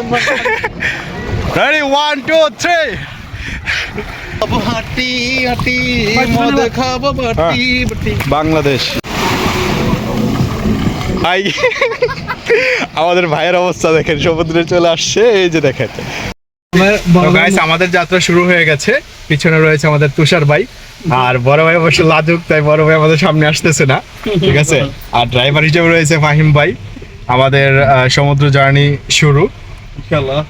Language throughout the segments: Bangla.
হাঁটি মদ খাব বাটি বাটি। বাংলাদেশ। ভাই আমাদের ভাইয়ের অবস্থা দেখেন সমুদ্রে চলে আসছে এই যে দেখেন। আমাদের যাত্রা শুরু হয়ে গেছে। পিছনে রয়েছে আমাদের তুষার ভাই। আর বড় ভাই অবশ্য লাজুক তাই বড় ভাই আমাদের সামনে আসতেছে না। ঠিক আছে? আর ড্রাইভার হিসেবে রয়েছে ফাহিম ভাই। আমাদের আহ, সমুদ্র জার্নি শুরু। ইনশাআল্লাহ।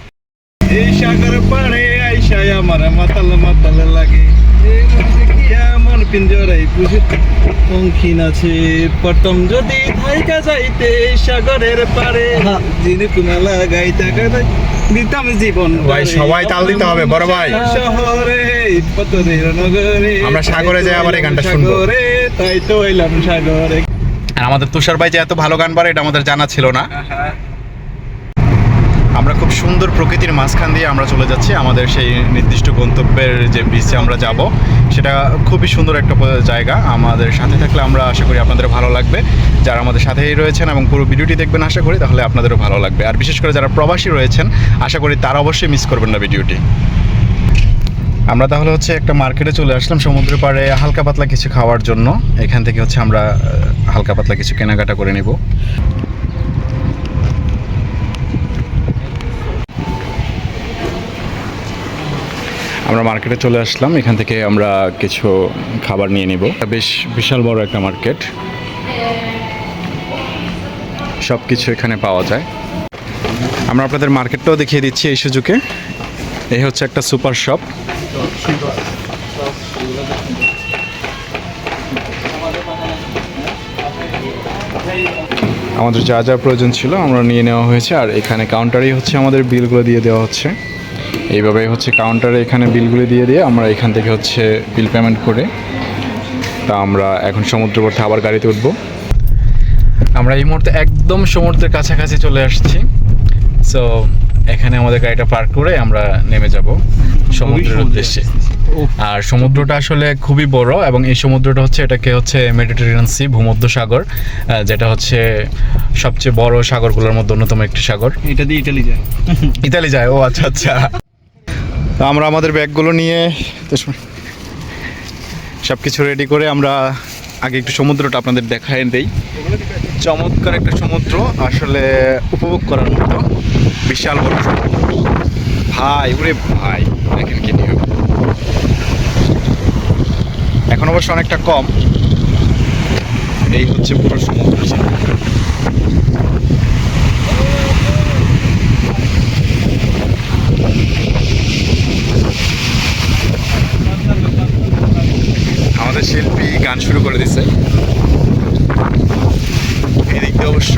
এই সাগর পাড়ে আইসায় আমার মাতাল মাতাল লাগে। পিঞ্জরাই বুঝে পঙ্খিন আছে। পটম যদি থাইকা যাইতে এই সাগরের পারে যিনি কুনালা গাইতা দিতাম জীবন ভাই, সবাই তাল দিতে হবে, বড় ভাই। শহরে পতরের নগরে। আমরা সাগরে যাই আবার এই গানটা শুনব। সাগরে তাই তো হইলাম সাগরে। আর আমাদের তুষার ভাই যে এত ভালো গান পারে এটা আমাদের জানা ছিল না। আমরা খুব সুন্দর প্রকৃতির মাঝখান দিয়ে আমরা চলে যাচ্ছি আমাদের সেই নির্দিষ্ট গন্তব্যের যে বিচে আমরা যাব। সেটা খুবই সুন্দর একটা জায়গা। আমাদের সাথে থাকলে আমরা আশা করি আপনাদের ভালো লাগবে। যারা আমাদের সাথেই রয়েছেন এবং পুরো ভিডিওটি দেখবেন, আশা করি তাহলে আপনাদেরও ভালো লাগবে। আর বিশেষ করে যারা প্রবাসী রয়েছেন, আশা করি তারা অবশ্যই মিস করবেন না ভিডিওটি। আমরা তাহলে হচ্ছে একটা মার্কেটে চলে আসলাম সমুদ্রের পাড়ে হালকা পাতলা কিছু খাওয়ার জন্য। এখান থেকে হচ্ছে আমরা হালকা পাতলা কিছু কেনাকাটা করে নিব। আমরা মার্কেটে চলে আসলাম। এখান থেকে আমরা কিছু খাবার নিয়ে নিব। বেশ বিশাল বড় একটা মার্কেট সব কিছু এখানে পাওয়া যায়। আমরা আপনাদের মার্কেটটাও দেখিয়ে দিচ্ছি এই সুযোগে। এই হচ্ছে একটা সুপার শপ আমাদের যা যা প্রয়োজন ছিল আমরা নিয়ে নেওয়া হয়েছে। আর এখানে কাউন্টারেই হচ্ছে আমাদের বিলগুলো দিয়ে দেওয়া হচ্ছে। এইভাবে হচ্ছে কাউন্টারে এখানে বিলগুলি দিয়ে দিয়ে আমরা এখান থেকে হচ্ছে বিল পেমেন্ট করে তা আমরা এখন সমুদ্র সমুদ্রপথে আবার গাড়িতে উঠব। আমরা এই মুহূর্তে একদম সমুদ্রের কাছাকাছি চলে আসছি। সো এখানে আমাদের গাড়িটা পার্ক করে আমরা নেমে যাব সমুদ্রের উদ্দেশ্যে। আর সমুদ্রটা আসলে খুবই বড় এবং এই সমুদ্রটা হচ্ছে এটাকে হচ্ছে মেডিটেরিয়ান সি ভূমধ্য সাগর যেটা হচ্ছে সবচেয়ে বড় সাগরগুলোর মধ্যে অন্যতম একটি সাগর। এটা দিয়ে ইটালি যায়। ইতালি যায় ও আচ্ছা আচ্ছা। তো আমরা আমাদের ব্যাগগুলো নিয়ে সব কিছু রেডি করে আমরা আগে একটু সমুদ্রটা আপনাদের দেখায় দেই। চমৎকার একটা সমুদ্র, আসলে উপভোগ করার মতো। বিশাল বড় সমুদ্র। ভাই, ওরে ভাই, দেখেন কি নিয়ে এখন অবশ্য অনেকটা কম। এই হচ্ছে পুরো সমুদ্র ছিল আমাদের শিল্পী গান শুরু করে দিছে। এদিক অবশ্য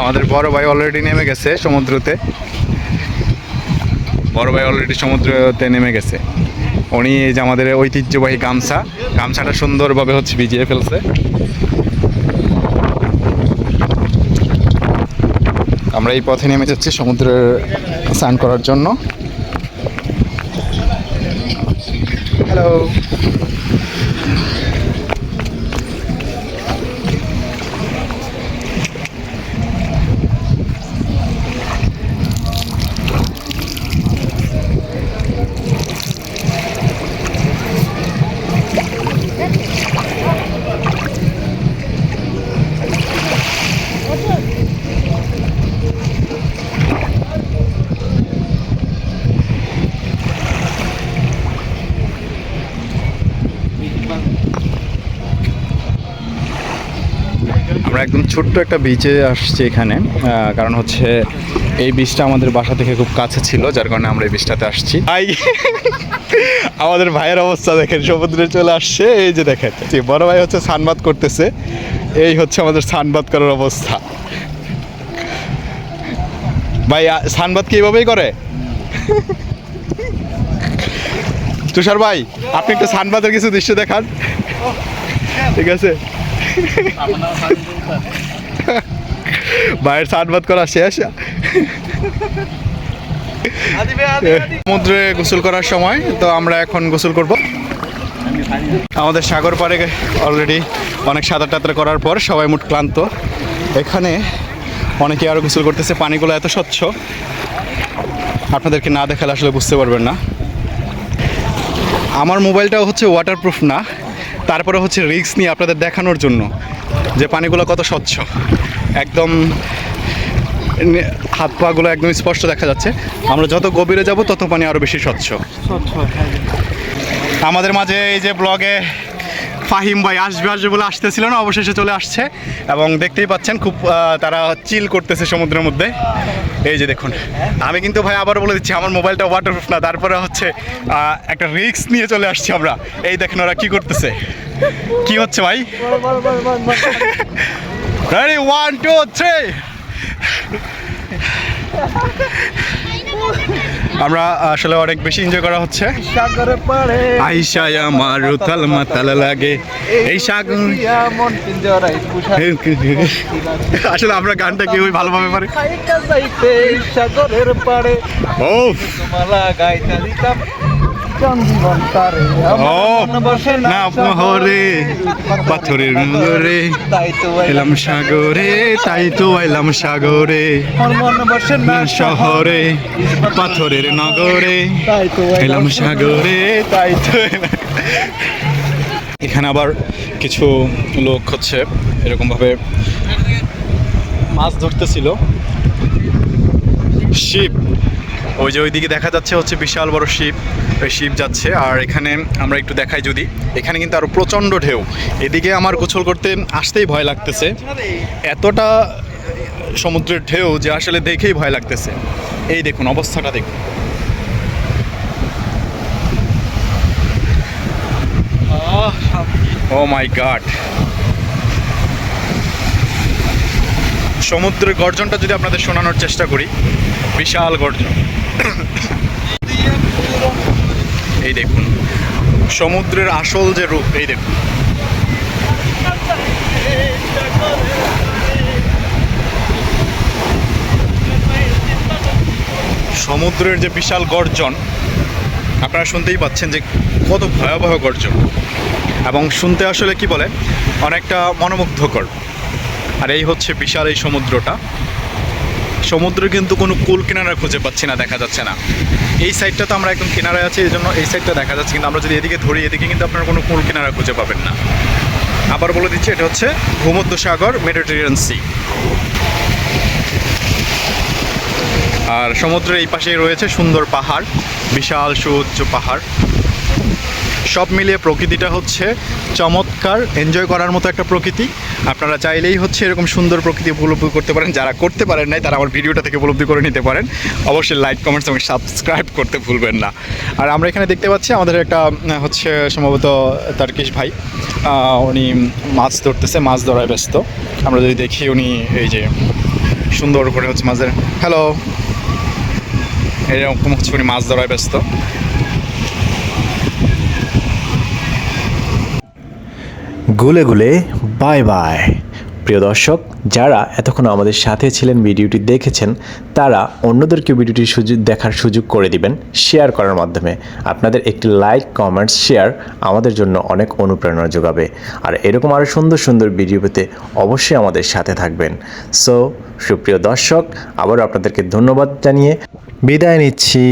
আমাদের বড় ভাই অলরেডি নেমে গেছে সমুদ্রতে। বড় ভাই অলরেডি সমুদ্রতে নেমে গেছে। উনি এই যে আমাদের ঐতিহ্যবাহী গামছা। গামছাটা সুন্দরভাবে হচ্ছে ভিজিয়ে ফেলছে। আমরা এই পথে নেমে যাচ্ছি সমুদ্রের স্নান করার জন্য। হ্যালো একদম ছোট্ট একটা বিচে আসছি এখানে কারণ হচ্ছে এই বিচটা আমাদের বাসা থেকে খুব কাছে ছিল, যার কারণে আমরা এই বিচটাতে আসছি। ভাই আমাদের ভাইয়ের অবস্থা দেখেন, সমুদ্রে চলে আসছে, এই যে দেখেন। বড় ভাই হচ্ছে সানবাদ করতেছে, এই হচ্ছে আমাদের সানবাদ করার অবস্থা। ভাই সানবাদ কি এইভাবেই করে? তুষার ভাই, আপনি একটু সানবাদের কিছু দৃশ্য দেখান। ঠিক আছে? ভাইয়ের সানবাদ করা শেষ। সমুদ্রে গোসল করার সময়, তো আমরা এখন গোসল করব। আমাদের সাগর পাড়ে অলরেডি অনেক সাঁতার টাতার করার পর সবাই মোট ক্লান্ত। এখানে অনেকে আরও গোসল করতেছে, পানিগুলো এত স্বচ্ছ। আপনাদেরকে না দেখালে আসলে বুঝতে পারবেন না। আমার মোবাইলটাও হচ্ছে ওয়াটারপ্রুফ না। তারপরে হচ্ছে রিক্স নিয়ে আপনাদের দেখানোর জন্য যে পানিগুলো কত স্বচ্ছ। একদম হাত পাগুলো একদম স্পষ্ট দেখা যাচ্ছে। আমরা যত গভীরে যাব তত পানি আরও বেশি স্বচ্ছ। আমাদের মাঝে এই যে ব্লগে ফাহিম ভাই আসবে আসবে বলে আসতেছিল না, অবশেষে চলে আসছে। এবং দেখতেই পাচ্ছেন খুব তারা চিল করতেছে সমুদ্রের মধ্যে। এই যে দেখুন, আমি কিন্তু ভাই আবার বলে দিচ্ছি, আমার মোবাইলটা ওয়াটারপ্রুফ না, তারপরে হচ্ছে একটা রিস্ক নিয়ে চলে আসছি আমরা। এই দেখেন ওরা কি করতেছে। কি হচ্ছে ভাই? রেডি ওয়ান টু থ্রি আমরা আসলে অনেক বেশি এনজয় করা হচ্ছে। আইসায় আমার উথাল মাতাল লাগে। এই সাগর আসলে আমরা গানটা কেউই ভালোভাবে পারে? সাগরের পাড়ে। ও গাইতা দিতাম। হরে পাথরের তাই এলাম সাগরে তাই তো এলাম সাগরে শহরে পাথরের নগরে এলাম সাগরে তাই তো এখানে আবার কিছু লোক হচ্ছে এরকমভাবে মাছ ধরতেছিল। শিপ ওই যে ওইদিকে দেখা যাচ্ছে হচ্ছে বিশাল বড় শিপ ওই শিপ যাচ্ছে। আর এখানে আমরা একটু দেখাই যদি, এখানে কিন্তু আরও প্রচণ্ড ঢেউ। এদিকে আমার গোসল করতে আসতেই ভয় লাগতেছে। এতটা সমুদ্রের ঢেউ যে আসলে দেখেই ভয় লাগতেছে। এই দেখুন, অবস্থাটা দেখুন। ও মাই গড সমুদ্রের গর্জনটা যদি আপনাদের শোনানোর চেষ্টা করি, বিশাল গর্জন। এই দেখুন, সমুদ্রের আসল যে রূপ, এই দেখুন। সমুদ্রের যে বিশাল গর্জন, আপনারা শুনতেই পাচ্ছেন যে কত ভয়াবহ গর্জন। এবং শুনতে আসলে কি বলে, অনেকটা মনোমুগ্ধকর। আর এই হচ্ছে বিশাল এই সমুদ্রটা। সমুদ্রে কিন্তু কোনো কুল কিনারা খুঁজে পাচ্ছি না, দেখা যাচ্ছে না। এই সাইডটা তো আমরা একদম কিনারায় আছি, এই জন্য এই সাইডটা দেখা যাচ্ছে, কিন্তু আমরা যদি এদিকে ধরি, এদিকে কিন্তু আপনারা কোনো কুল কিনারা খুঁজে পাবেন না। আবার বলে দিচ্ছি, এটা হচ্ছে ভূমধ্যসাগর মেডিটেরিয়ান সি। আর সমুদ্রের এই পাশেই রয়েছে সুন্দর পাহাড়, বিশাল সুউচ্চ পাহাড়। সব মিলিয়ে প্রকৃতিটা হচ্ছে চমৎকার এনজয় করার মতো একটা প্রকৃতি। আপনারা চাইলেই হচ্ছে এরকম সুন্দর প্রকৃতি উপলব্ধি করতে পারেন। যারা করতে পারেন নাই, তারা আমার ভিডিওটা থেকে উপলব্ধি করে নিতে পারেন। অবশ্যই লাইক কমেন্টস এবং সাবস্ক্রাইব করতে ভুলবেন না। আর আমরা এখানে দেখতে পাচ্ছি আমাদের একটা হচ্ছে সম্ভবত তার্কিশ ভাই। উনি মাছ ধরতেছে, মাছ ধরায় ব্যস্ত। আমরা যদি দেখি উনি এই যে সুন্দর করে হচ্ছে মাছের হ্যালো এরকম হচ্ছে উনি মাছ ধরায় ব্যস্ত। গুলে গুলে বাই বাই প্রিয় দর্শক, যারা এতক্ষণ আমাদের সাথে ছিলেন, ভিডিওটি দেখেছেন, তারা অন্যদেরকে ভিডিওটি সুযোগ, দেখার সুযোগ করে দিবেন শেয়ার করার মাধ্যমে। আপনাদের একটি লাইক কমেন্টস শেয়ার আমাদের জন্য অনেক অনুপ্রেরণা যোগাবে। আর এরকম আরও সুন্দর সুন্দর ভিডিও পেতে অবশ্যই আমাদের সাথে থাকবেন। সো সুপ্রিয় দর্শক, আবারও আপনাদেরকে ধন্যবাদ জানিয়ে বিদায় নিচ্ছি।